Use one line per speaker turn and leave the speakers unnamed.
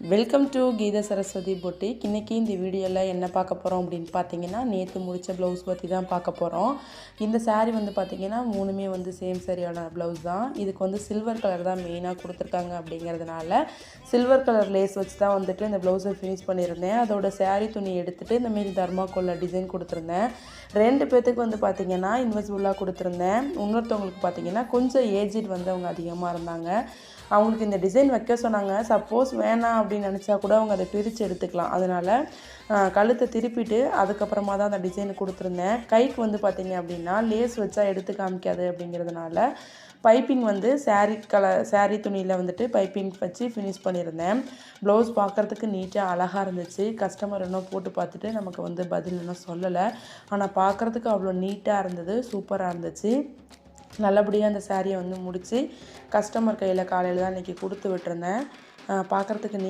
Welcome to Geetha Saraswati boutique இன்றைக்கி இந்த வீடியோவில் என்ன பார்க்க போகிறோம் அப்படின்னு பார்த்தீங்கன்னா நேற்று முடித்த ப்ளவுஸ் பற்றி தான் பார்க்க போகிறோம் இந்த சாரீ வந்து பார்த்தீங்கன்னா மூணுமே வந்து சேம் சரியான ப்ளவுஸ் தான். இதுக்கு வந்து சில்வர் கலர் தான் மெயினாக கொடுத்துருக்காங்க அப்படிங்கிறதுனால சில்வர் கலர் லேஸ் வச்சு தான் வந்துட்டு இந்த ப்ளவுஸை ஃபினிஷ் பண்ணியிருந்தேன். அதோட சாரீ துணி எடுத்துகிட்டு இந்தமாரி தர்மாக்கோலில் டிசைன் கொடுத்துருந்தேன். ரெண்டு பேர்த்துக்கு வந்து பார்த்திங்கன்னா இன்வெஸ்ட்ஃபுல்லாக கொடுத்துருந்தேன். இன்னொருத்தவங்களுக்கு பார்த்தீங்கன்னா கொஞ்சம் ஏஜிட் வந்து அவங்க அதிகமாக இருந்தாங்க. அவங்களுக்கு இந்த டிசைன் வைக்க சொன்னாங்க. சப்போஸ் வேணாம் அப்படின்னு நினச்சா கூட அவங்க அதை பிரித்து எடுத்துக்கலாம். அதனால் கழுத்தை திருப்பிட்டு அதுக்கப்புறமா தான் அந்த டிசைன் கொடுத்துருந்தேன். கைக்கு வந்து பார்த்தீங்க அப்படின்னா லேஸ் வச்சா எடுத்து காமிக்காது அப்படிங்கிறதுனால பைப்பிங் வந்து saree கலர் saree துணியில் வந்துட்டு பைப்பிங் வச்சு ஃபினிஷ் பண்ணியிருந்தேன். ப்ளவுஸ் பார்க்குறதுக்கு நீட்டாக அழகாக இருந்துச்சு. கஸ்டமர் இன்னும் போட்டு பார்த்துட்டு நமக்கு வந்து பதில் இன்னும் சொல்லலை. ஆனால் பார்க்குறதுக்கு அவ்வளோ நீட்டாக இருந்தது சூப்பராக இருந்துச்சு. நல்லபடியாக அந்த சாரியை வந்து முடித்து கஸ்டமர் கையில் காலையில் தான் இன்றைக்கி கொடுத்து விட்டுருந்தேன். பார்க்குறதுக்கு